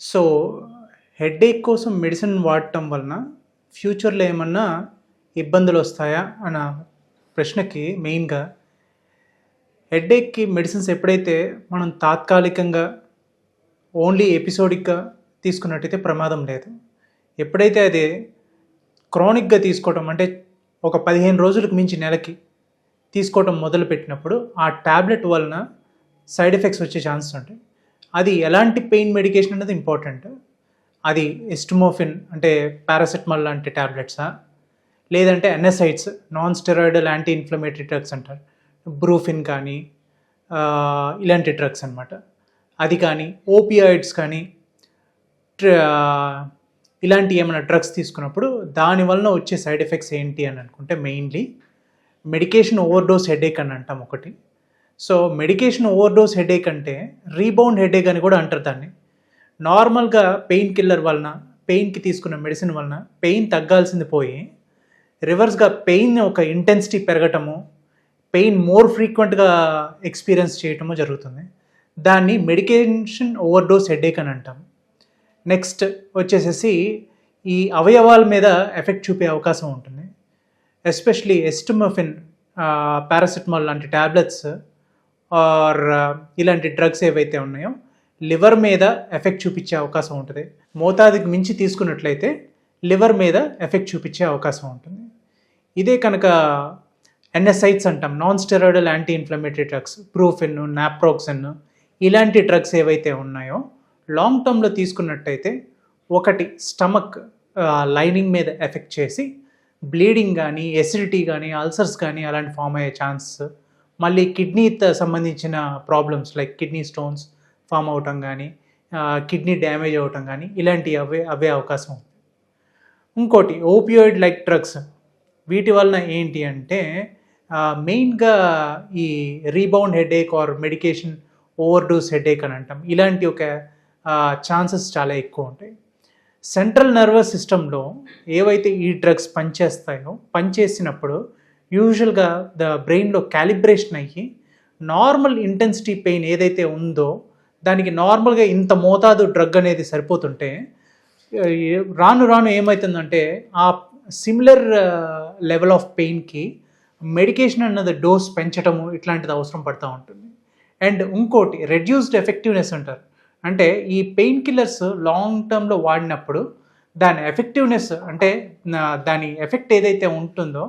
So headache కోసం medicine వాడటం వలన ఫ్యూచర్లో ఏమన్నా ఇబ్బందులు వస్తాయా అన్న ప్రశ్నకి మెయిన్గా హెడేక్కి మెడిసిన్స్ ఎప్పుడైతే మనం తాత్కాలికంగా ఓన్లీ ఎపిసోడిక్గా తీసుకున్నట్టయితే ప్రమాదం లేదు. ఎప్పుడైతే అది క్రానిక్గా తీసుకోవటం అంటే ఒక పదిహేను రోజులకు మించి నెలకి తీసుకోవటం మొదలుపెట్టినప్పుడు ఆ ట్యాబ్లెట్ వలన సైడ్ ఎఫెక్ట్స్ వచ్చే ఛాన్సెస్ ఉంటాయి. అది ఎలాంటి పెయిన్ మెడికేషన్ అనేది ఇంపార్టెంట్? అది ఎస్టిమోఫిన్ అంటే పారాసెటమాల్ లాంటి ట్యాబ్లెట్సా లేదంటే NSAIDs non steroidal anti inflammatory drugs అంటారు. బ్రూఫిన్ కానీ ఇలాంటి డ్రగ్స్ అనమాట అది కానీ ఓపియాయిడ్స్ కానీ ఇలాంటి ఏమైనా డ్రగ్స్ తీసుకున్నప్పుడు దాని వలన వచ్చే సైడ్ ఎఫెక్ట్స్ ఏంటి అని అనుకుంటే మెయిన్లీ మెడికేషన్ ఓవర్డోస్ హెడేక్ అని అంటాం ఒకటి. సో మెడికేషన్ ఓవర్డోస్ హెడేక్ అంటే రీబౌండ్ హెడేక్ అని కూడా అంటారు దాన్ని. నార్మల్గా పెయిన్ కిల్లర్ వలన పెయిన్కి తీసుకున్న మెడిసిన్ వలన పెయిన్ తగ్గాల్సింది పోయి రివర్స్గా పెయిన్ ఒక ఇంటెన్సిటీ పెరగటము పెయిన్ మోర్ ఫ్రీక్వెంట్గా ఎక్స్పీరియన్స్ చేయటము జరుగుతుంది. దాన్ని మెడికేషన్ ఓవర్డోస్ హెడేక్ అని అంటాం. నెక్స్ట్ వచ్చేసేసి ఈ అవయవాల మీద ఎఫెక్ట్ చూపే అవకాశం ఉంటుంది. ఎస్పెషలీ ఎస్టమోఫిన్ పారాసిటమాల్ లాంటి ట్యాబ్లెట్స్ ఆర్ ఇలాంటి డ్రగ్స్ ఏవైతే ఉన్నాయో లివర్ మీద ఎఫెక్ట్ చూపించే అవకాశం ఉంటుంది. మోతాదుకి మించి తీసుకున్నట్లయితే లివర్ మీద ఎఫెక్ట్ చూపించే అవకాశం ఉంటుంది. ఇదే కనుక ఎన్ఎస్ఐట్స్ అంటాం. Non steroidal anti inflammatory drugs Brufen naproxen ఇలాంటి డ్రగ్స్ ఏవైతే ఉన్నాయో లాంగ్ టర్మ్లో తీసుకున్నట్టయితే ఒకటి స్టమక్ లైనింగ్ మీద ఎఫెక్ట్ చేసి బ్లీడింగ్ కానీ ఎసిడిటీ కానీ అల్సర్స్ కానీ అలాంటి ఫామ్ అయ్యే ఛాన్స్ మళ్ళీ కిడ్నీ సంబంధించిన problems like kidney stones form అవటం కానీ కిడ్నీ డ్యామేజ్ అవటం కానీ ఇలాంటి అవే అవే అవకాశం ఉంది. ఇంకోటి ఓపియోయిడ్ లైక్ డ్రగ్స్ వీటి వలన ఏంటి అంటే మెయిన్గా ఈ rebound headache or medication overdose headache అని అంటాం. ఇలాంటి ఒక ఛాన్సెస్ చాలా ఎక్కువ ఉంటాయి. సెంట్రల్ నర్వస్ సిస్టంలో ఏవైతే ఈ డ్రగ్స్ పనిచేస్తాయో పనిచేసినప్పుడు యూజువల్గా ద బ్రెయిన్లో క్యాలిబ్రేషన్ అయ్యి నార్మల్ ఇంటెన్సిటీ పెయిన్ ఏదైతే ఉందో దానికి నార్మల్గా ఇంత మోతాదు డ్రగ్ అనేది సరిపోతుంటే రాను రాను ఏమవుతుందంటే ఆ సిమిలర్ లెవెల్ ఆఫ్ పెయిన్కి మెడికేషన్ అన్నది డోస్ పెంచటము ఇట్లాంటిది అవసరం పడుతూ ఉంటుంది. అండ్ ఇంకోటి రెడ్యూస్డ్ ఎఫెక్టివ్నెస్ అంటారు. అంటే ఈ పెయిన్ కిల్లర్స్ లాంగ్ టర్మ్లో వాడినప్పుడు దాని ఎఫెక్టివ్నెస్ అంటే దాని ఎఫెక్ట్ ఏదైతే ఉంటుందో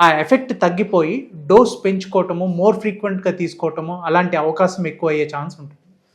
ఆ ఎఫెక్ట్ తగ్గిపోయి డోస్ పెంచుకోవటము మోర్ ఫ్రీక్వెంట్గా తీసుకోవటము అలాంటి అవకాశం ఎక్కువ అయ్యే ఛాన్స్ ఉంటుంది.